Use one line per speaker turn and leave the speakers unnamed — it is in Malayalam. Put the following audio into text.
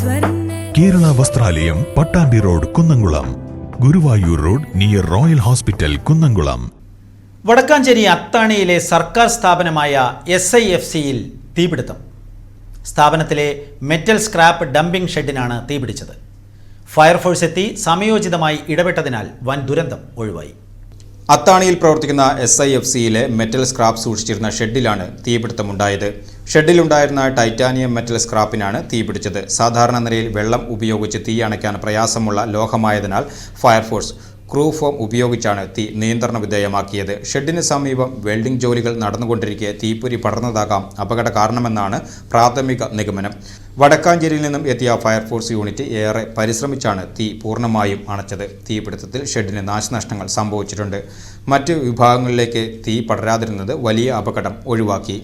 Kerala Vastralayam Pattambi road Kunnamkulam. Guruvayur road near royal hospital Kunnamkulam.
Vadakkanchery അത്താണിയിലെ സർക്കാർ സ്ഥാപനമായ എസ് ഐ എഫ് സിയിൽ തീപിടുത്തം. സ്ഥാപനത്തിലെ മെറ്റൽ സ്ക്രാപ്പ് ഡംപിംഗ് ഷെഡിനാണ് തീപിടിച്ചത്. ഫയർഫോഴ്സ് എത്തി സമയോചിതമായി ഇടപെട്ടതിനാൽ വൻ ദുരന്തം ഒഴിവായി.
അത്താണിയിൽ പ്രവർത്തിക്കുന്ന എസ് ഐ എഫ് സിയിലെ മെറ്റൽ സ്ക്രാപ്പ് സൂക്ഷിച്ചിരുന്ന ഷെഡിലാണ് തീപിടുത്തമുണ്ടായത്. ഷെഡിലുണ്ടായിരുന്ന ടൈറ്റാനിയം മെറ്റൽ സ്ക്രാപ്പിനാണ് തീപിടിച്ചത് സാധാരണ നിലയിൽ വെള്ളം ഉപയോഗിച്ച് തീ അണയ്ക്കാൻ പ്രയാസമുള്ള ലോഹമായതിനാൽ ഫയർഫോഴ്സ് ക്രൂ ഫോം ഉപയോഗിച്ചാണ് തീ നിയന്ത്രണ വിധേയമാക്കിയത്. ഷെഡിന് സമീപം വെൽഡിംഗ് ജോലികൾ നടന്നുകൊണ്ടിരിക്കെ തീപ്പൊരി പടർന്നതാകാം അപകട കാരണമെന്നാണ് പ്രാഥമിക നിഗമനം. വടക്കാഞ്ചേരിയിൽ നിന്നും എത്തിയ ഫയർഫോഴ്സ് യൂണിറ്റ് ഏറെ പരിശ്രമിച്ചാണ് തീ പൂർണമായും അണച്ചത്. തീപിടുത്തത്തിൽ ഷെഡിന് നാശനഷ്ടങ്ങൾ സംഭവിച്ചിട്ടുണ്ട്. മറ്റ് വിഭാഗങ്ങളിലേക്ക് തീ പടരാതിരുന്നത് വലിയ അപകടം ഒഴിവാക്കി.